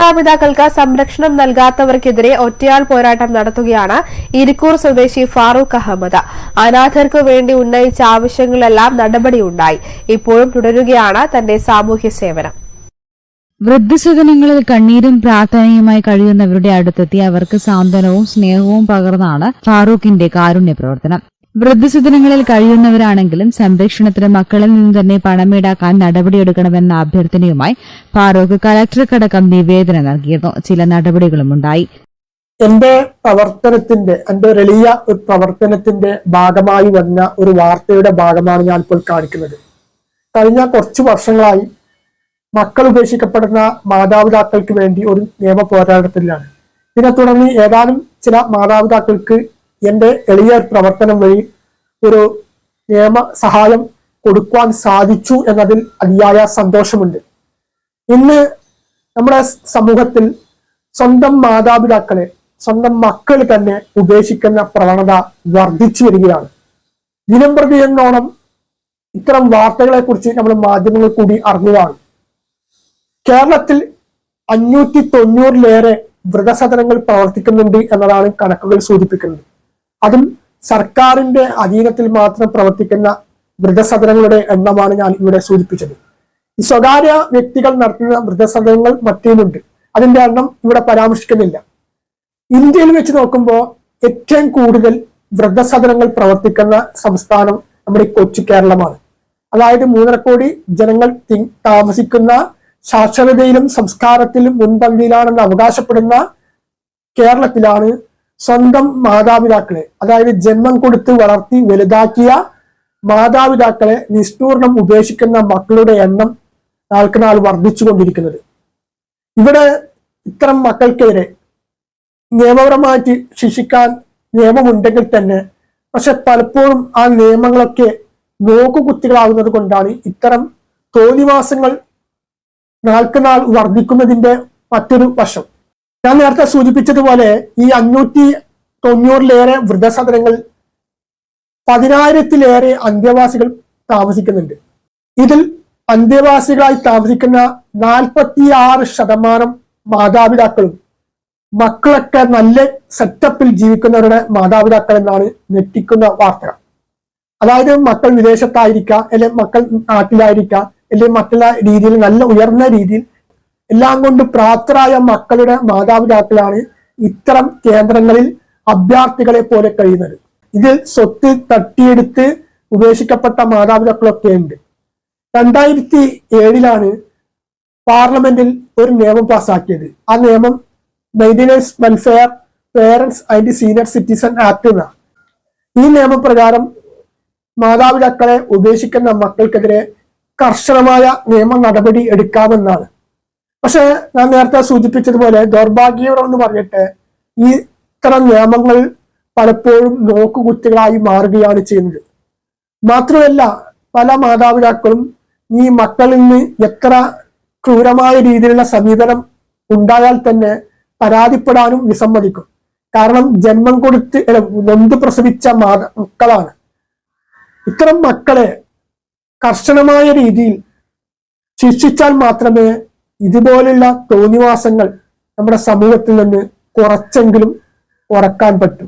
മാതാപിതാക്കൾക്ക് സംരക്ഷണം നൽകാത്തവർക്കെതിരെ ഒറ്റയാൾ പോരാട്ടം നടത്തുകയാണ് ഇരിക്കൂർ സ്വദേശി ഫാറൂഖ് അഹമ്മദ്. അനാഥർക്കു വേണ്ടി ഉന്നയിച്ച ആവശ്യങ്ങളെല്ലാം നടപടിയുണ്ടായി. ഇപ്പോഴും തുടരുകയാണ് തന്റെ സാമൂഹ്യ സേവനം. വൃദ്ധസദനങ്ങളിൽ കണ്ണീരും പ്രാർത്ഥനയുമായി കഴിയുന്നവരുടെ അടുത്തെത്തി അവർക്ക് സാന്ത്വനവും സ്നേഹവും പകർന്നാണ് ഫാറൂഖിന്റെ കാരുണ്യ പ്രവർത്തനം വൃദ്ധസദനങ്ങളിൽ കഴിയുന്നവരാണെങ്കിലും സംരക്ഷണത്തിന് മക്കളിൽ നിന്ന് തന്നെ പണം ഈടാക്കാൻ നടപടിയെടുക്കണമെന്ന അഭ്യർത്ഥനയുമായി ഫാറൂഖ് കലക്ടർക്കടക്കം നിവേദനം നൽകിയിരുന്നു. ചില നടപടികളുമുണ്ടായി എന്റെ പ്രവർത്തനത്തിന്റെ എന്റെ എളിയ ഒരു പ്രവർത്തനത്തിന്റെ ഭാഗമായി വന്ന ഒരു വാർത്തയുടെ ഭാഗമാണ് ഞാൻ ഇപ്പോൾ കാണിക്കുന്നത്. കഴിഞ്ഞ കുറച്ചു വർഷങ്ങളായി മക്കൾ ഉപേക്ഷിക്കപ്പെടുന്ന മാതാപിതാക്കൾക്ക് വേണ്ടി ഒരു നിയമ പോരാട്ടത്തിലാണ്. ഇതിനെ തുടർന്ന് ഏതാനും ചില മാതാപിതാക്കൾക്ക് എന്റെ എളിയ പ്രവർത്തനം വഴി ഒരു നിയമ സഹായം കൊടുക്കുവാൻ സാധിച്ചു എന്നതിൽ അതിയായ സന്തോഷമുണ്ട്. ഇന്ന് നമ്മുടെ സമൂഹത്തിൽ സ്വന്തം മാതാപിതാക്കളെ സ്വന്തം മക്കൾ തന്നെ ഉപേക്ഷിക്കുന്ന പ്രവണത വർദ്ധിച്ചു വരികയാണ്. ദിനം പ്രതി എന്നോണം ഇത്തരം വാർത്തകളെ കുറിച്ച് നമ്മൾ മാധ്യമങ്ങൾ കൂടി അറിഞ്ഞതാണ്. കേരളത്തിൽ അഞ്ഞൂറ്റി തൊണ്ണൂറിലേറെ വൃതസദനങ്ങൾ പ്രവർത്തിക്കുന്നുണ്ട് എന്നതാണ് കണക്കുകൾ സൂചിപ്പിക്കുന്നത്. അതും സർക്കാരിന്റെ അധീനത്തിൽ മാത്രം പ്രവർത്തിക്കുന്ന വൃദ്ധസദനങ്ങളുടെ എണ്ണമാണ് ഞാൻ ഇവിടെ സൂചിപ്പിച്ചത്. ഈ സ്വകാര്യ വ്യക്തികൾ നടത്തുന്ന വൃദ്ധസദനങ്ങൾ മറ്റേമുണ്ട് അതിന്റെ എണ്ണം ഇവിടെ പരാമർശിക്കുന്നില്ല. ഇന്ത്യയിൽ വെച്ച് നോക്കുമ്പോൾ ഏറ്റവും കൂടുതൽ വൃദ്ധസദനങ്ങൾ പ്രവർത്തിക്കുന്ന സംസ്ഥാനം നമ്മുടെ കൊച്ചു കേരളമാണ്. അതായത് മൂന്നര കോടി ജനങ്ങൾ താമസിക്കുന്ന സാക്ഷരതയിലും സംസ്കാരത്തിലും മുൻപന്തിയിലാണെന്ന് അവകാശപ്പെടുന്ന കേരളത്തിലാണ് സ്വന്തം മാതാപിതാക്കളെ അതായത് ജന്മം കൊടുത്ത് വളർത്തി വലുതാക്കിയ മാതാപിതാക്കളെ നിഷ്ഠൂർണം ഉപേക്ഷിക്കുന്ന മക്കളുടെ എണ്ണം നാൾക്ക് നാൾ വർദ്ധിച്ചുകൊണ്ടിരിക്കുന്നത്. ഇവിടെ ഇത്തരം മക്കൾക്കെതിരെ നിയമപരമായിട്ട് ശിക്ഷിക്കാൻ നിയമമുണ്ടെങ്കിൽ തന്നെ പക്ഷെ പലപ്പോഴും ആ നിയമങ്ങളൊക്കെ നോക്കുകുത്തികളാകുന്നത് കൊണ്ടാണ് ഇത്തരം തോന്നിവാസങ്ങൾ നാൾക്ക് നാൾ വർദ്ധിക്കുന്നതിന്റെ മറ്റൊരു വശം. ഞാൻ നേരത്തെ സൂചിപ്പിച്ചതുപോലെ ഈ അഞ്ഞൂറ്റി തൊണ്ണൂറിലേറെ വൃദ്ധസദനങ്ങൾ പതിനായിരത്തിലേറെ അന്തേവാസികൾ താമസിക്കുന്നുണ്ട്. ഇതിൽ അന്തേവാസികളായി താമസിക്കുന്ന നാൽപ്പത്തിയാറ് ശതമാനം മാതാപിതാക്കളും മക്കളൊക്കെ നല്ല സെറ്റപ്പിൽ ജീവിക്കുന്നവരുടെ മാതാപിതാക്കൾ എന്നാണ് ഞെട്ടിക്കുന്ന വാർത്തകൾ അതായത് മക്കൾ വിദേശത്തായിരിക്കാം അല്ലെങ്കിൽ മക്കൾ നാട്ടിലായിരിക്കാം അല്ലെങ്കിൽ മറ്റുള്ള രീതിയിൽ നല്ല ഉയർന്ന രീതിയിൽ എല്ലാം കൊണ്ട് പ്രാപ്തരായ മക്കളുടെ മാതാപിതാക്കളാണ് ഇത്തരം കേന്ദ്രങ്ങളിൽ അഭ്യർത്ഥികളെ പോലെ കഴിയുന്നത്. ഇതിൽ സ്വത്ത് തട്ടിയെടുത്ത് ഉപേക്ഷിക്കപ്പെട്ട മാതാപിതാക്കളൊക്കെ ഉണ്ട്. രണ്ടായിരത്തി ഏഴിലാണ് പാർലമെന്റിൽ ഒരു നിയമം പാസാക്കിയത്. ആ നിയമം maintenance welfare parents and senior citizen act എന്നാണ്. ഈ നിയമപ്രകാരം മാതാപിതാക്കളെ ഉപേക്ഷിക്കുന്ന മക്കൾക്കെതിരെ കർശനമായ നിയമ നടപടി എടുക്കാമെന്നാണ് പക്ഷെ ഞാൻ നേരത്തെ സൂചിപ്പിച്ചതുപോലെ ദൗർഭാഗ്യകരം എന്ന് പറഞ്ഞിട്ട് ഈ ഇത്തരം നിയമങ്ങൾ പലപ്പോഴും നോക്കുകുത്തികളായി മാറുകയാണ് ചെയ്യുന്നത്. മാത്രമല്ല പല മാതാപിതാക്കളും ഈ മക്കളിൽ നിന്ന് എത്ര ക്രൂരമായ രീതിയിലുള്ള സമീപനം ഉണ്ടായാൽ തന്നെ പരാതിപ്പെടാനും വിസമ്മതിക്കും. കാരണം ജന്മം കൊടുത്ത് നൊന്ത് പ്രസവിച്ച മക്കളാണ്. ഇത്തരം മക്കളെ കർശനമായ രീതിയിൽ ശിക്ഷിച്ചാൽ മാത്രമേ ഇതുപോലുള്ള തോന്നിവാസങ്ങൾ നമ്മുടെ സമൂഹത്തിൽ നിന്ന് കുറച്ചെങ്കിലും കുറയ്ക്കാൻ പറ്റൂ.